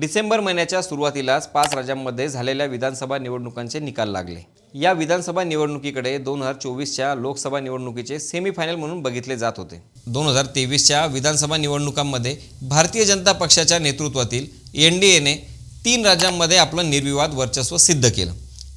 डिसेंबर महिन्याच्या सुरुवातीलाच पाच राज्यांमध्ये झालेल्या विधानसभा निवडणुकांचे निकाल लागले. या विधानसभा निवडणुकीकडे दोन हजार चोवीसच्या लोकसभा निवडणुकीचे सेमीफायनल म्हणून बघितले जात होते. दोन हजार तेवीसच्या विधानसभा निवडणुकांमध्ये भारतीय जनता पक्षाच्या नेतृत्वातील एन डी एने तीन राज्यांमध्ये आपलं निर्विवाद वर्चस्व सिद्ध केलं.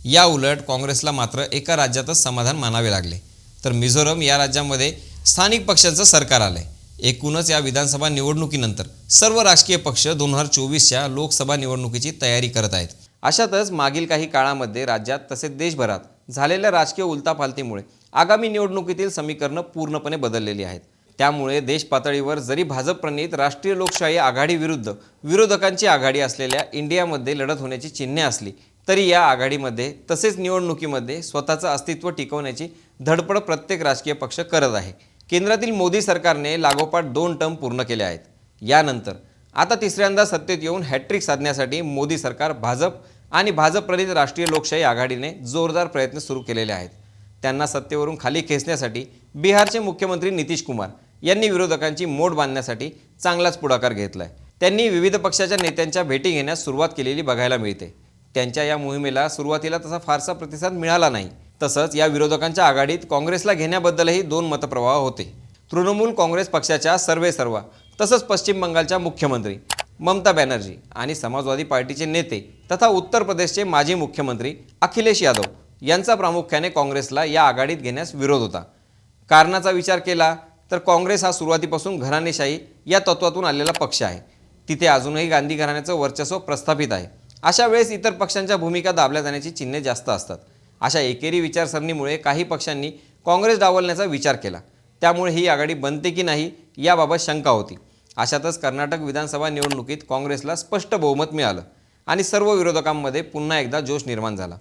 या उलट काँग्रेसला मात्र एका राज्यातच समाधान मानावे लागले. तर मिझोरम या राज्यामध्ये स्थानिक पक्षांचं सरकार आलंय. एकूणच या विधानसभा निवडणुकीनंतर सर्व राजकीय पक्ष दोन हजार चोवीसच्या लोकसभा निवडणुकीची तयारी करत आहेत. अशातच मागील काही काळामध्ये राज्यात तसेच देशभरात झालेल्या राजकीय उलथापालथीमुळे आगामी निवडणुकीतील समीकरणं पूर्णपणे बदललेली आहेत. त्यामुळे देश पातळीवर जरी भाजप प्रणित राष्ट्रीय लोकशाही आघाडीविरुद्ध विरोधकांची आघाडी असलेल्या इंडियामध्ये लढत होण्याची चिन्हे असली तरी या आघाडीमध्ये तसेच निवडणुकीमध्ये स्वतःचं अस्तित्व टिकवण्याची धडपड प्रत्येक राजकीय पक्ष करत आहे. केंद्रातील मोदी सरकारने लागोपाठ दोन टर्म पूर्ण केले आहेत. यानंतर आता तिसऱ्यांदा सत्तेत येऊन हॅट्रिक साधण्यासाठी मोदी सरकार भाजप आणि भाजप प्रणित राष्ट्रीय लोकशाही आघाडीने जोरदार प्रयत्न सुरू केलेले आहेत. त्यांना सत्तेवरून खाली खेचण्यासाठी बिहारचे मुख्यमंत्री नितीश कुमार यांनी विरोधकांची मोड बांधण्यासाठी चांगलाच पुढाकार घेतला आहे त्यांनी विविध पक्षाच्या नेत्यांच्या भेटी घेण्यास सुरुवात केलेली बघायला मिळते. त्यांच्या या मोहिमेला सुरुवातीला तसा फारसा प्रतिसाद मिळाला नाही. तसंच या विरोधकांच्या आघाडीत काँग्रेसला घेण्याबद्दलही दोन मतप्रवाह होते. तृणमूल काँग्रेस पक्षाच्या सर्वे सर्वा तसंच पश्चिम बंगालच्या मुख्यमंत्री ममता बॅनर्जी आणि समाजवादी पार्टीचे नेते तथा उत्तर प्रदेशचे माजी मुख्यमंत्री अखिलेश यादव यांचा प्रामुख्याने काँग्रेसला या आघाडीत घेण्यास विरोध होता. कारणाचा विचार केला तर काँग्रेस हा सुरुवातीपासून घराणेशाही या तत्वातून आलेला पक्ष आहे. तिथे अजूनही गांधी घराण्याचं वर्चस्व प्रस्थापित आहे. अशा वेळेस इतर पक्षांच्या भूमिका दाबल्या जाण्याची चिन्हे जास्त असतात. अशा एकेरी विचारसरणीमुळे काही पक्षांनी काँग्रेस डावलण्याचा विचार केला. त्यामुळे ही आघाडी बनते की नाही याबाबत शंका होती. अशातच कर्नाटक विधानसभा निवडणुकीत काँग्रेसला स्पष्ट बहुमत मिळालं आणि सर्व विरोधकांमध्ये पुन्हा एकदा जोश निर्माण झाला.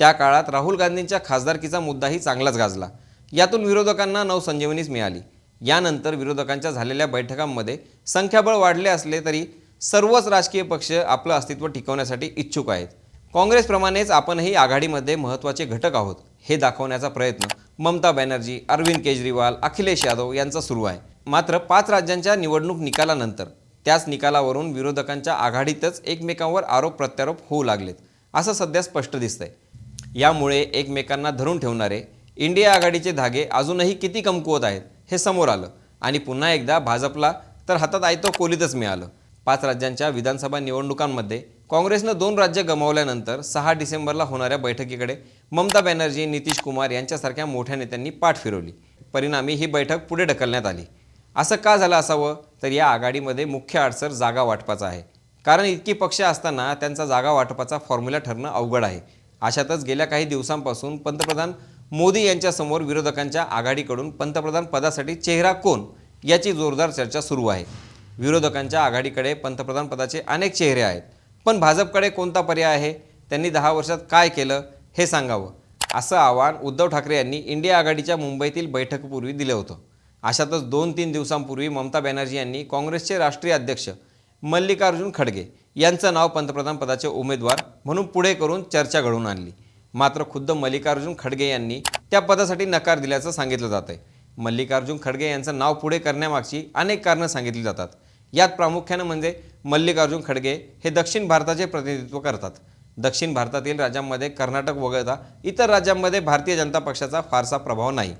त्या काळात राहुल गांधींच्या खासदारकीचा मुद्दाही चांगलाच गाजला. यातून विरोधकांना नवसंजीवनीच मिळाली. यानंतर विरोधकांच्या झालेल्या बैठकांमध्ये संख्याबळ वाढले असले तरी सर्वच राजकीय पक्ष आपलं अस्तित्व टिकवण्यासाठी इच्छुक आहेत. काँग्रेसप्रमाणेच आपणही आघाडीमध्ये महत्त्वाचे घटक आहोत हे दाखवण्याचा प्रयत्न ममता बॅनर्जी अरविंद केजरीवाल अखिलेश यादव यांचा सुरू आहे. मात्र पाच राज्यांच्या निवडणूक निकालानंतर त्याच निकालावरून विरोधकांच्या आघाडीतच एकमेकांवर आरोप प्रत्यारोप होऊ लागलेत असं सध्या स्पष्ट दिसतंय. यामुळे एकमेकांना धरून ठेवणारे इंडिया आघाडीचे धागे अजूनही किती कमकुवत आहेत हे समोर आलं. आणि पुन्हा एकदा भाजपला तर हातात आयतो कोलीतच मिळालं. पाच राज्यांच्या विधानसभा निवडणुकांमध्ये काँग्रेसनं दोन राज्य गमावल्यानंतर सहा डिसेंबरला होणाऱ्या बैठकीकडे ममता बॅनर्जी नितीश कुमार यांच्यासारख्या मोठ्या नेत्यांनी पाठ फिरवली. परिणामी ही बैठक पुढे ढकलण्यात आली. असं का झालं असावं? तर या आघाडीमध्ये मुख्य अडसर जागा वाटपाचा आहे. कारण इतकी पक्ष असताना त्यांचा जागा वाटपाचा फॉर्म्युला ठरणं अवघड आहे. अशातच गेल्या काही दिवसांपासून पंतप्रधान मोदी यांच्यासमोर विरोधकांच्या आघाडीकडून पंतप्रधान पदासाठी चेहरा कोण? याची जोरदार चर्चा सुरू आहे. विरोधकांच्या आघाडीकडे पंतप्रधान पदाचे अनेक चेहरे आहेत. पण भाजपकडे कोणता पर्याय आहे? त्यांनी दहा वर्षात काय केलं? हे सांगावं. असं आवाहन उद्धव ठाकरे यांनी इंडिया आघाडीच्या मुंबईतील बैठकीपूर्वी दिलं होतं. अशातच दोन तीन दिवसांपूर्वी ममता बॅनर्जी यांनी काँग्रेसचे राष्ट्रीय अध्यक्ष मल्लिकार्जुन खडगे यांचं नाव पंतप्रधान पदाचे उमेदवार म्हणून पुढे करून चर्चा घडवून आणली. मात्र खुद्द मल्लिकार्जुन खडगे यांनी त्या पदासाठी नकार दिल्याचं सांगितलं जात आहे मल्लिकार्जुन खडगे यांचं नाव पुढे करण्यामागची अनेक कारणं सांगितली जातात. यात प्रामुख्यानं म्हणजे मल्लिकार्जुन खडगे हे दक्षिण भारताचे प्रतिनिधित्व करतात. दक्षिण भारतातील राज्यांमध्ये कर्नाटक वगळता इतर राज्यांमध्ये भारतीय जनता पक्षाचा फारसा प्रभाव नाही.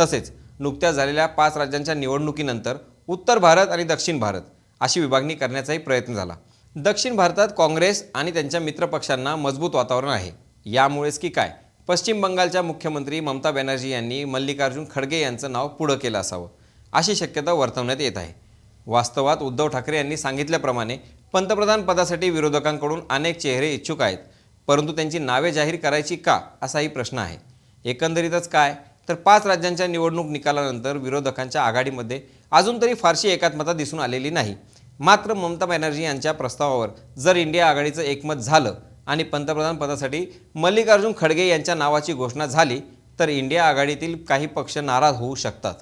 तसेच नुकत्याच झालेल्या पाच राज्यांच्या निवडणुकीनंतर उत्तर भारत आणि दक्षिण भारत अशी विभागणी करण्याचाही प्रयत्न झाला. दक्षिण भारतात काँग्रेस आणि त्यांच्या मित्रपक्षांना मजबूत वातावरण आहे. यामुळेच की काय? पश्चिम बंगालच्या मुख्यमंत्री ममता बॅनर्जी यांनी मल्लिकार्जुन खडगे यांचं नाव पुढं केलं असावं अशी शक्यता वर्तवण्यात येत आहे. वास्तवात उद्धव ठाकरे यांनी सांगितल्याप्रमाणे पंतप्रधान पदासाठी विरोधकांकडून अनेक चेहरे इच्छुक आहेत परंतु त्यांची नावे जाहीर करायची का असाही प्रश्न आहे. एकंदरीतच काय? तर पाच राज्यांच्या निवडणूक निकालानंतर विरोधकांच्या आघाडीमध्ये अजून तरी फारशी एकात्मता दिसून आलेली नाही. मात्र ममता बॅनर्जी यांच्या प्रस्तावावर जर इंडिया आघाडीचं एकमत झालं आणि पंतप्रधान पदासाठी मल्लिकार्जुन खडगे यांच्या नावाची घोषणा झाली तर इंडिया आघाडीतील काही पक्ष नाराज होऊ शकतात.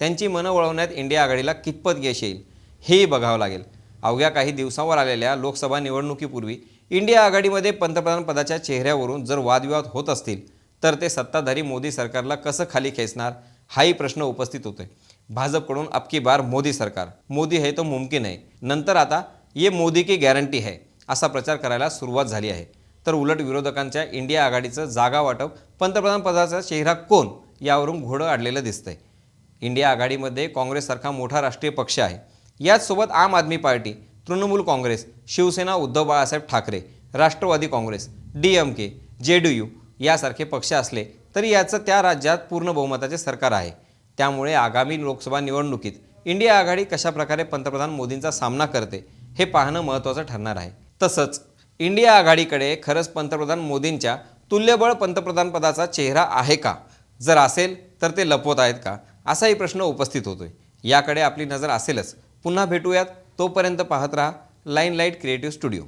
त्यांची मनं वळवण्यात इंडिया आघाडीला कितपत यश येईल हेही बघावं लागेल. अवघ्या काही दिवसांवर आलेल्या लोकसभा निवडणुकीपूर्वी इंडिया आघाडीमध्ये पंतप्रधान पदाच्या चेहऱ्यावरून जर वादविवाद होत असतील तर ते सत्ताधारी मोदी सरकारला कसं खाली खेचणार हाही प्रश्न उपस्थित होतोय. भाजपकडून अबकी बार मोदी सरकार. मोदी हे तो मुमकिन आहे. नंतर आता ये मोदी की गॅरंटी है असा प्रचार करायला सुरुवात झाली आहे. तर उलट विरोधकांच्या इंडिया आघाडीचं जागा वाटप पंतप्रधान पदाचा चेहरा कोण यावरून घोडं अडलेलं दिसतंय. इंडिया आघाडीमध्ये काँग्रेससारखा मोठा राष्ट्रीय पक्ष आहे. याचसोबत Aam Aadmi party Trinamool Congress Shiv Sena Uddhav Balasaheb Thackeray Rashtravadi Congress D M K J D U यासारखे पक्ष असले तरी याचं त्या राज्यात पूर्ण बहुमताचे सरकार आहे. त्यामुळे आगामी लोकसभा निवडणुकीत इंडिया आघाडी कशाप्रकारे पंतप्रधान मोदींचा सामना करते हे पाहणं महत्त्वाचं ठरणार आहे. तसंच इंडिया आघाडीकडे खरंच पंतप्रधान मोदींच्या तुल्यबळ पंतप्रधानपदाचा चेहरा आहे का? जर असेल तर ते लपवत आहेत का? असाही प्रश्न उपस्थित होतोय. याकडे आपली नजर असेलच. पुन्हा भेटूयात. तोपर्यंत पाहत राहा. Line light creative studio.